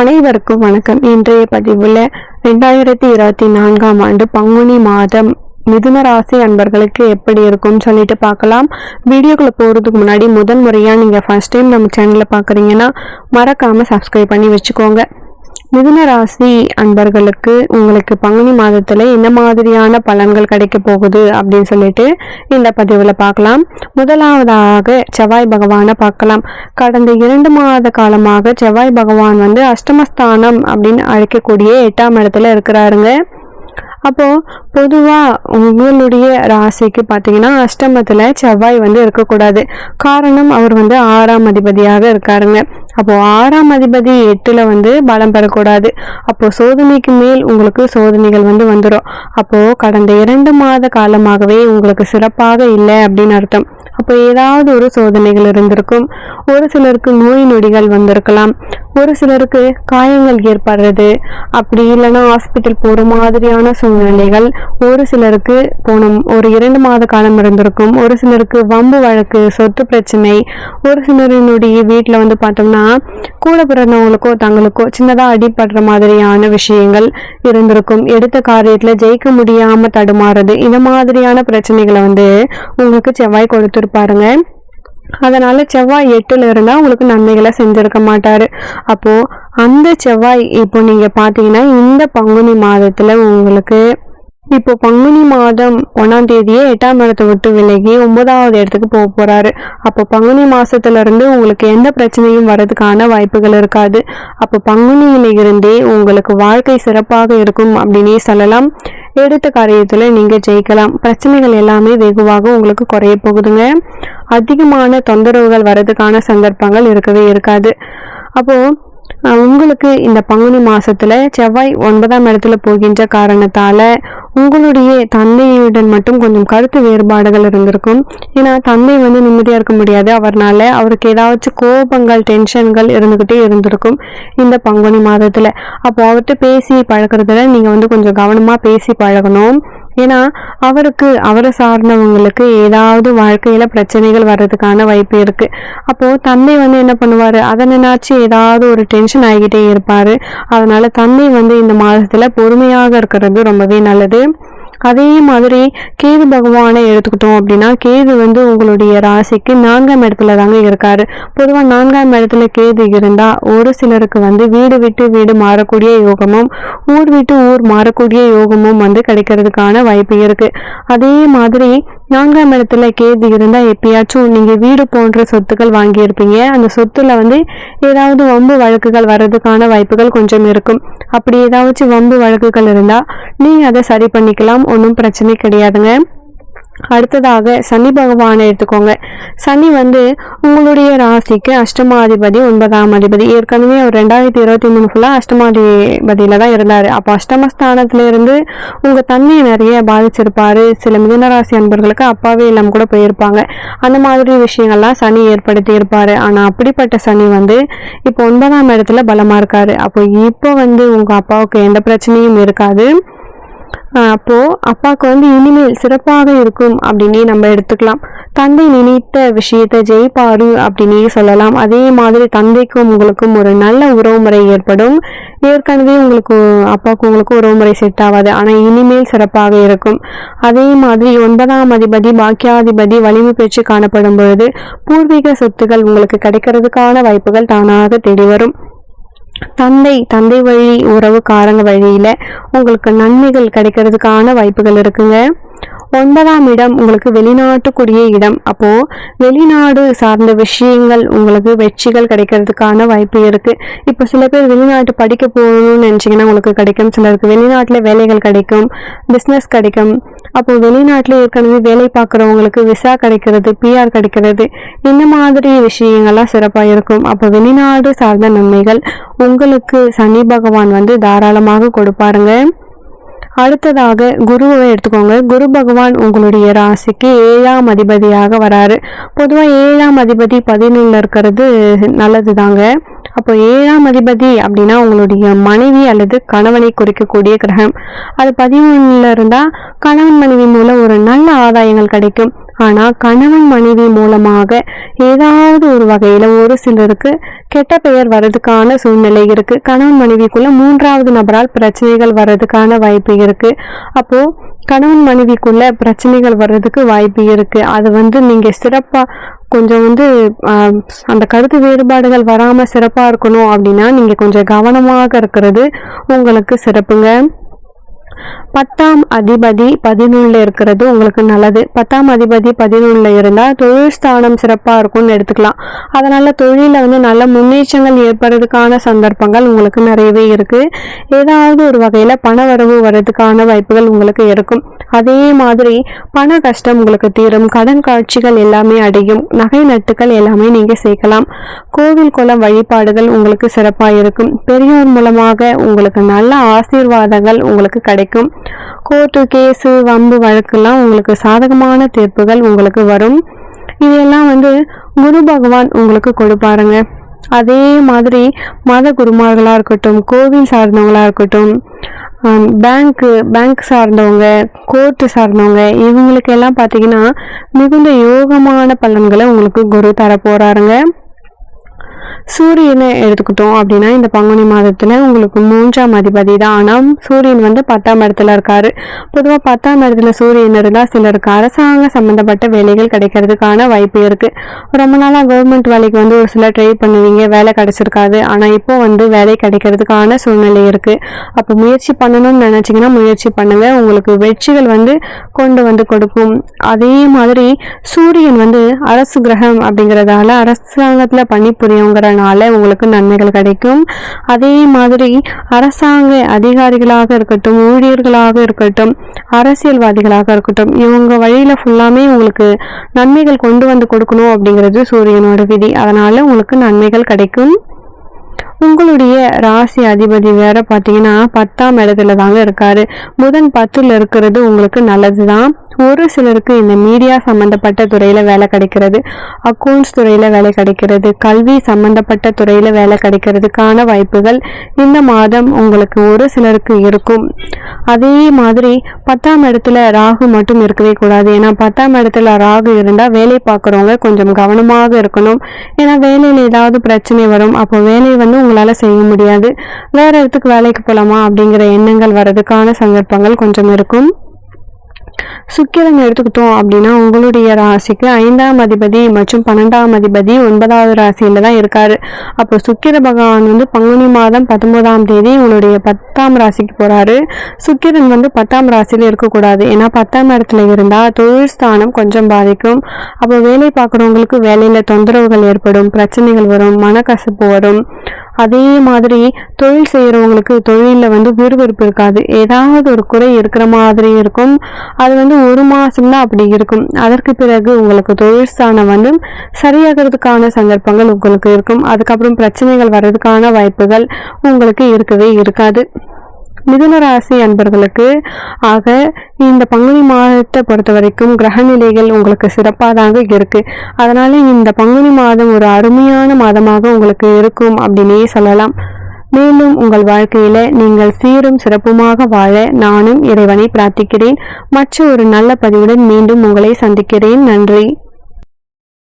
அனைவருக்கும் வணக்கம். இன்றைய பதிவுல ரெண்டாயிரத்தி இருபத்தி நான்காம் ஆண்டு பங்குனி மாதம் மிதுன ராசி அன்பர்களுக்கு எப்படி இருக்கும்னு சொல்லிட்டு பார்க்கலாம். வீடியோக்குள்ள போறதுக்கு முன்னாடி முதல் முறையா நீங்க ஃபர்ஸ்ட் டைம் நம்ம சேனல்ல பாக்குறீங்கன்னா மறக்காம சப்ஸ்கிரைப் பண்ணி வச்சுக்கோங்க. மிதுன ராசி அன்பர்களுக்கு உங்களுக்கு பங்குனி மாதத்தில் என்ன மாதிரியான பலன்கள் கிடைக்க போகுது அப்படின்னு சொல்லிட்டு இந்த பதிவில் பார்க்கலாம். முதலாவதாக செவ்வாய் பகவானை பார்க்கலாம். கடந்த இரண்டு மாத காலமாக செவ்வாய் பகவான் வந்து அஷ்டமஸ்தானம் அப்படின்னு அழைக்கக்கூடிய எட்டாம் இடத்துல இருக்கிறாருங்க. அப்போது பொதுவாக உங்களுடைய ராசிக்கு பார்த்தீங்கன்னா அஷ்டமத்தில் செவ்வாய் வந்து இருக்கக்கூடாது. காரணம் அவர் வந்து ஆறாம் அதிபதியாக இருக்காருங்க. அப்போ ஆறாம் அதிபதி எட்டுல வந்து பலம் பெறக்கூடாது. அப்போ சோதனைக்கு மேல் உங்களுக்கு சோதனைகள் வந்து வந்துடும் அப்போ கடந்த இரண்டு மாத காலமாகவே உங்களுக்கு சிறப்பாக இல்லை அப்படின்னு அர்த்தம். அப்போ ஏதாவது ஒரு சோதனைகள் இருந்திருக்கும். ஒரு சிலருக்கு நோய் நொடிகள் வந்திருக்கலாம். ஒரு சிலருக்கு காயங்கள் ஏற்படுறது. அப்படி இல்லைன்னா ஹாஸ்பிட்டல் போகிற மாதிரியான சூழ்நிலைகள் ஒரு சிலருக்கு போன ஒரு இரண்டு மாத காலம் இருந்திருக்கும். ஒரு சிலருக்கு வம்பு வழக்கு சொத்து பிரச்சனை ஒரு சிலரினுடைய வீட்டில் வந்து பார்த்தோம்னா கூட பிறந்தவங்களுக்கோ தங்களுக்கோ சின்னதாக அடிபடுற மாதிரியான விஷயங்கள் இருந்திருக்கும். எடுத்த காரியத்தில் ஜெயிக்க முடியாமல் தடுமாறுறது இந்த மாதிரியான பிரச்சனைகளை வந்து உங்களுக்கு செவ்வாய் கொடுத்துருப்பாருங்க. அதனால செவ்வாய் எட்டுல இருந்தால் உங்களுக்கு நன்மைகளை செஞ்சிருக்க மாட்டாரு. அப்போ அந்த செவ்வாய் இப்போ நீங்க பாத்தீங்கன்னா இந்த பங்குனி மாதத்துல உங்களுக்கு இப்போ பங்குனி மாதம் ஒன்னாம் தேதியே எட்டாம் இடத்தை விட்டு விலகி ஒன்பதாவது இடத்துக்கு போக போறாரு. அப்போ பங்குனி மாசத்துல இருந்து உங்களுக்கு எந்த பிரச்சனையும் வர்றதுக்கான வாய்ப்புகள் இருக்காது. அப்போ பங்குனியில இருந்தே உங்களுக்கு வாழ்க்கை சிறப்பாக இருக்கும் அப்படின்னே சொல்லலாம். எடுத்த காரியத்துல நீங்க ஜெயிக்கலாம். பிரச்சனைகள் எல்லாமே வெகுவாக உங்களுக்கு குறைய போகுதுங்க. அதிகமான தொந்தரவுகள் வர்றதுக்கான சந்தர்ப்பங்கள் இருக்கவே இருக்காது. அப்போ உங்களுக்கு இந்த பங்குனி மாசத்துல செவ்வாய் ஒன்பதாம் இடத்துல போகின்ற காரணத்தால உங்களுடைய தந்தையுடன் மட்டும் கொஞ்சம் கருத்து வேறுபாடுகள் இருந்திருக்கும். ஏன்னா தந்தை வந்து நிம்மதியா இருக்க முடியாது. அவர்னால அவருக்கு ஏதாச்சும் கோபங்கள் டென்ஷன்கள் இருந்துகிட்டே இருந்திருக்கும் இந்த பங்குனி மாதத்துல. அப்போ அவர்கிட்ட பேசி பழக்கிறதுல நீங்க வந்து கொஞ்சம் கவனமா பேசி பழகணும். ஏன்னா அவருக்கு அவரை சார்ந்தவங்களுக்கு ஏதாவது வாழ்க்கையில பிரச்சனைகள் வர்றதுக்கான வாய்ப்பு இருக்கு. அப்போ தந்தை வந்து என்ன பண்ணுவாரு? அதை நினைச்சு ஏதாவது ஒரு டென்ஷன் ஆகிட்டே இருப்பாரு. அதனால தந்தை வந்து இந்த மாதத்துல பொறுமையாக இருக்கிறது ரொம்பவே நல்லது. அதே மாதிரி கேது பகவானை எடுத்துக்கிட்டோம் அப்படின்னா கேது வந்து உங்களுடைய ராசிக்கு நான்காம் இடத்துல தாங்க இருக்காரு. பொதுவாக நான்காம் இடத்துல கேது இருந்தா ஒரு சிலருக்கு வந்து வீடு விட்டு வீடு மாறக்கூடிய யோகமும் ஊர் விட்டு ஊர் மாறக்கூடிய யோகமும் வந்து கிடைக்கிறதுக்கான வாய்ப்பு இருக்கு. அதே மாதிரி நான்காம் இடத்துல கேது இருந்தால் எப்பயாச்சும் நீங்கள் வீடு போன்ற சொத்துக்கள் வாங்கியிருப்பீங்க. அந்த சொத்துல வந்து ஏதாவது வம்பு வழக்குகள் வர்றதுக்கான வாய்ப்புகள் கொஞ்சம் இருக்கும். அப்படி ஏதாச்சும் வம்பு வழக்குகள் இருந்தால் நீங்கள் அதை சரி பண்ணிக்கலாம். ஒன்றும் பிரச்சனை கிடையாதுங்க. அடுத்ததாக சனி பகவானை எடுத்துக்கோங்க. சனி வந்து உங்களுடைய ராசிக்கு அஷ்டமாதிபதி ஒன்பதாம் அதிபதி. ஏற்கனவே அவர் ரெண்டாயிரத்தி இருபத்தி மூணு ஃபுல்லாக அஷ்டமாதிபதியில் தான் இருந்தார். அப்போ அஷ்டமஸ்தானத்துல உங்கள் தண்ணியை நிறைய பாதிச்சிருப்பார். சில மிதனராசி அன்பர்களுக்கு அப்பாவே இல்லாமல் கூட போயிருப்பாங்க. அந்த மாதிரி விஷயங்கள்லாம் சனி ஏற்படுத்தி இருப்பார். ஆனால் அப்படிப்பட்ட சனி வந்து இப்போ ஒன்பதாம் இடத்துல பலமாக இருக்கார். அப்போ இப்போ வந்து உங்கள் அப்பாவுக்கு எந்த பிரச்சனையும் இருக்காது. அப்போது அப்பாவுக்கு வந்து இனிமேல் சிறப்பாக இருக்கும் அப்படின்னே நம்ம எடுத்துக்கலாம். தந்தை நினைத்த விஷயத்தை ஜெயிப்பாரு அப்படின்னே சொல்லலாம். அதே மாதிரி தந்தைக்கும் உங்களுக்கும் ஒரு நல்ல உறவுமுறை ஏற்படும். ஏற்கனவே உங்களுக்கு அப்பாவுக்கு உங்களுக்கு உறவுமுறை செட் ஆகாது. ஆனால் இனிமேல் சிறப்பாக இருக்கும். அதே மாதிரி ஒன்பதாம் அதிபதி பாக்கியாதிபதி வலிமை பெற்று காணப்படும் பொழுது பூர்வீக சொத்துக்கள் உங்களுக்கு கிடைக்கிறதுக்கான வாய்ப்புகள் தானாக தேடி வரும். தந்தை தந்தை வழி உறவுக்காரங்க வழியில உங்களுக்கு நன்மைகள் கிடைக்கிறதுக்கான வாய்ப்புகள் இருக்குங்க. ஒன்பதாம் இடம் உங்களுக்கு வெளிநாட்டுக்குரிய இடம். அப்போ வெளிநாடு சார்ந்த விஷயங்கள் உங்களுக்கு வெற்றிகள் கிடைக்கிறதுக்கான வாய்ப்பு இருக்கு. இப்போ சில பேர் வெளிநாட்டு படிக்க போகணும்னு நினைச்சீங்கன்னா உங்களுக்கு கிடைக்கும். சிலருக்கு வெளிநாட்டில் வேலைகள் கிடைக்கும் பிஸ்னஸ் கிடைக்கும். அப்போ வெளிநாட்டில் ஏற்கனவே வேலை பார்க்குறவங்களுக்கு விசா கிடைக்கிறது பிஆர் கிடைக்கிறது. இந்த மாதிரி விஷயங்கள்லாம் சிறப்பாக இருக்கும். அப்போ வெளிநாடு சார்ந்த நன்மைகள் உங்களுக்கு சனி பகவான் வந்து தாராளமாக கொடுப்பாருங்க. அடுத்ததாக குருவை எடுத்துக்கோங்க. குரு பகவான் உங்களுடைய ராசிக்கு ஏழாம் அதிபதியாக வராரு. பொதுவாக ஏழாம் அதிபதி பதினொன்றில் இருக்கிறது நல்லது தாங்க அப்போ ஏழாம் அதிபதி அப்படின்னா உங்களுடைய மனைவி அல்லது கணவனை குறிக்கக்கூடிய கிரகம். அது பதிமூணுல இருந்தா கணவன் மனைவி மூலம் ஒரு நல்ல ஆதாயங்கள் கிடைக்கும். ஆனால் கணவன் மனைவி மூலமாக ஏதாவது ஒரு வகையில் ஒரு சிலருக்கு கெட்ட பெயர் வர்றதுக்கான சூழ்நிலை இருக்கு. கணவன் மனைவிக்குள்ள மூன்றாவது நபரால் பிரச்சனைகள் வர்றதுக்கான வாய்ப்பு இருக்கு. அப்போ கணவன் மனைவிக்குள்ள பிரச்சனைகள் வர்றதுக்கு வாய்ப்பு இருக்கு. அது வந்து நீங்க சிறப்பா கொஞ்சம் வந்து அந்த கருத்து வேறுபாடுகள் வராம சிறப்பா இருக்கணும் அப்படின்னா நீங்க கொஞ்சம் கவனமாக இருக்கிறது உங்களுக்கு சிறப்புங்க. பத்தாம் அதிபதி பதினொன்றில் இருக்கிறது உங்களுக்கு நல்லது. பத்தாம் அதிபதி பதினொன்றில் இருந்தால் தொழில் ஸ்தானம் சிறப்பாக இருக்கும்னு எடுத்துக்கலாம். அதனால் தொழிலில் வந்து நல்ல முன்னேற்றங்கள் ஏற்படுறதுக்கான சந்தர்ப்பங்கள் உங்களுக்கு நிறையவே இருக்குது ஏதாவது ஒரு வகையில் பண வரவு வர்றதுக்கான வாய்ப்புகள் உங்களுக்கு இருக்கும். அதே மாதிரி பண கஷ்டம் உங்களுக்கு தீரும். கடன் காட்சிகள் எல்லாமே அடையும். நகை நட்டுகள் எல்லாமே நீங்கள் சேர்க்கலாம். கோவில் குளம் வழிபாடுகள் உங்களுக்கு சிறப்பாக இருக்கும். பெரியோர் மூலமாக உங்களுக்கு நல்ல ஆசீர்வாதங்கள் உங்களுக்கு கிடைக்கும். கோர்ட்டு கேஸு வம்பு வழக்கெல்லாம் உங்களுக்கு சாதகமான தீர்ப்புகள் உங்களுக்கு வரும். இதையெல்லாம் வந்து குரு பகவான் உங்களுக்கு கொடுப்பாருங்க. அதே மாதிரி மத குருமார்களாக இருக்கட்டும் கோவில் சார்ந்தவங்களாக இருக்கட்டும் பேங்க்கு பேங்க் சார்ந்தவங்க கோர்ட்டு சார்ந்தவங்க இவங்களுக்கெல்லாம் பார்த்தீங்கன்னா மிகுந்த யோகமான பலன்களை உங்களுக்கு குரு தர போகிறாருங்க சூரியனை எடுத்துக்கிட்டோம் அப்படின்னா இந்த பங்குனி மாதத்துல உங்களுக்கு மூன்றாம் அதிபதி தான். ஆனால் சூரியன் வந்து பத்தாம் இடத்துல இருக்காரு. பொதுவாக பத்தாம் இடத்துல சூரியன் இருந்தால் சிலருக்கு அரசாங்க சம்பந்தப்பட்ட வேலைகள் கிடைக்கிறதுக்கான வாய்ப்பு இருக்கு. ரொம்ப நாளாக கவர்மெண்ட் வேலைக்கு வந்து ஒரு சிலர் ட்ரை பண்ணுவீங்க வேலை கிடைச்சிருக்காது. ஆனால் இப்போ வந்து வேலை கிடைக்கிறதுக்கான சூழ்நிலை இருக்கு. அப்போ முயற்சி பண்ணணும்னு நினச்சிங்கன்னா முயற்சி பண்ணுங்க. உங்களுக்கு வெற்றிகள் வந்து கொண்டு வந்து கொடுக்கும். அதே மாதிரி சூரியன் வந்து அரசு கிரகம் அப்படிங்கிறதால அரசாங்கத்தில் பணிபுரியவங்கிறனால உங்களுக்கு நன்மைகள் கிடைக்கும். அதே மாதிரி அரசாங்க அதிகாரிகளாக இருக்கட்டும் ஊழியர்களாக இருக்கட்டும் அரசியல்வாதிகளாக இருக்கட்டும் இவங்க வழியில ஃபுல்லாமே உங்களுக்கு நன்மைகள் கொண்டு வந்து கொடுக்கணும் அப்படிங்கிறது சூரியனோட விதி. அதனால உங்களுக்கு நன்மைகள் கிடைக்கும். உங்களுடைய ராசி அதிபதி வேற பார்த்தீங்கன்னா பத்தாம் இடத்துல தாங்க இருக்காரு. புதன் பத்துல இருக்கிறது உங்களுக்கு நல்லது தான் ஒரு சிலருக்கு இந்த மீடியா சம்பந்தப்பட்ட துறையில வேலை கிடைக்கிறது. அக்கௌண்ட்ஸ் துறையில வேலை கிடைக்கிறது. கல்வி சம்பந்தப்பட்ட துறையில வேலை கிடைக்கிறதுக்கான வாய்ப்புகள் இந்த மாதம் உங்களுக்கு ஒரு சிலருக்கு இருக்கும். அதே மாதிரி பத்தாம் இடத்துல ராகு மட்டும் இருக்கவே கூடாது. ஏன்னா பத்தாம் இடத்துல ராகு இருந்தா வேலை பார்க்குறவங்க கொஞ்சம் கவனமாக இருக்கணும். ஏன்னா வேலையில ஏதாவது பிரச்சனை வரும். அப்போ வேலை வந்து உங்களால் செய்ய முடியாது. வேற இடத்துக்கு வேலைக்கு போகலாமா அப்படிங்கிற எண்ணங்கள் வர்றதுக்கான சந்தர்ப்பங்கள் கொஞ்சம் இருக்கும். சுக்கிரன் எடுத்துக்கிட்டோம் அப்படின்னா உங்களுடைய ராசிக்கு ஐந்தாம் அதிபதி மற்றும் பன்னெண்டாம் அதிபதி ஒன்பதாவது ராசியில தான் இருக்காரு. அப்போ சுக்கிர பகவான் வந்து பங்குனி மாதம் பத்தொன்பதாம் தேதி உங்களுடைய பத்தாம் ராசிக்கு போறாரு. சுக்கிரன் வந்து பத்தாம் ராசியில இருக்கக்கூடாது. ஏன்னா பத்தாம் இடத்துல இருந்தா தொழில் ஸ்தானம் கொஞ்சம் பாதிக்கும். அப்போ வேலை பார்க்குறவங்களுக்கு வேலையில தொந்தரவுகள் ஏற்படும் பிரச்சனைகள் வரும் மனக்கசப்பு வரும். அதே மாதிரி தொழில் செய்கிறவங்களுக்கு தொழிலில் வந்து விறுவிறுப்பு இருக்காது. ஏதாவது ஒரு குறை இருக்கிற மாதிரி இருக்கும். அது வந்து ஒரு மாதம் தான் அப்படி இருக்கும். அதற்கு பிறகு உங்களுக்கு தொழில் ஸ்தானம் வந்து சரியாகிறதுக்கான சந்தர்ப்பங்கள் உங்களுக்கு இருக்கும். அதுக்கப்புறம் பிரச்சனைகள் வர்றதுக்கான வாய்ப்புகள் உங்களுக்கு இருக்கவே இருக்காது. மிதுன ராசி அன்பர்களுக்கு ஆக இந்த பங்குனி மாதத்தை பொறுத்த வரைக்கும் கிரக நிலைகள் உங்களுக்கு சிறப்பாக தாங்க இருக்கு. அதனால இந்த பங்குனி மாதம் ஒரு அருமையான மாதமாக உங்களுக்கு இருக்கும் அப்படின்னே சொல்லலாம். மேலும் உங்கள் வாழ்க்கையில நீங்கள் சீரும் சிறப்புமாக வாழ நானும் இறைவனை பிரார்த்திக்கிறேன். மற்ற ஒரு நல்ல பதிவுடன் மீண்டும் உங்களை சந்திக்கிறேன். நன்றி.